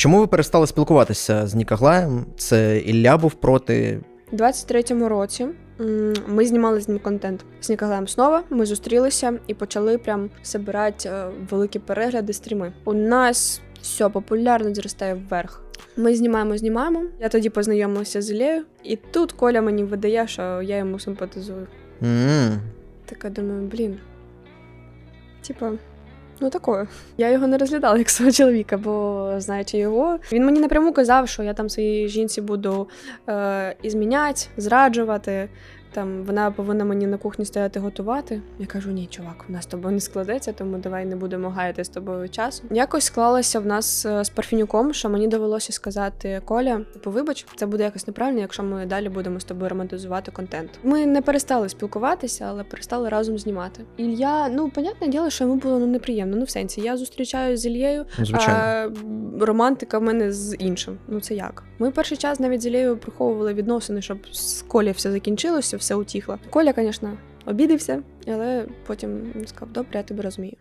Чому ви перестали спілкуватися з Нікоглаєм? Це Ілля був проти. У 23-му році ми знімали з ним контент з Ніколаєм Снова. Ми зустрілися і почали прям збирати е, великі перегляди, стріми. У нас все популярно зростає вверх. Ми знімаємо, знімаємо. Я тоді познайомилася з Ілею, і тут Коля мені видає, що я йому симпатизую. м Така думаю, блін. Типа, ну такое. Я його не розглядала як свого чоловіка, бо знаючи його, він мені напряму казав, що я там своїй жінці буду е, ізміняти, зраджувати. Там вона повинна мені на кухні стояти готувати. Я кажу: ні, чувак, в нас з тобою не складеться, тому давай не будемо гаяти з тобою часу. Якось склалося в нас е, з парфінюком, що мені довелося сказати Коля, типу, вибач, це буде якось неправильно, якщо ми далі будемо з тобою романтизувати контент. Ми не перестали спілкуватися, але перестали разом знімати. Ілля, ну понятне діло, що йому було ну неприємно. Ну в сенсі, я зустрічаюся з Іллею, Звичайно. а романтика в мене з іншим. Ну це як? Ми перший час навіть з Іллею приховували відносини, щоб з Колі все закінчилося, все утіхло. Коля, звісно, обідився, але потім сказав, добре, я тебе розумію.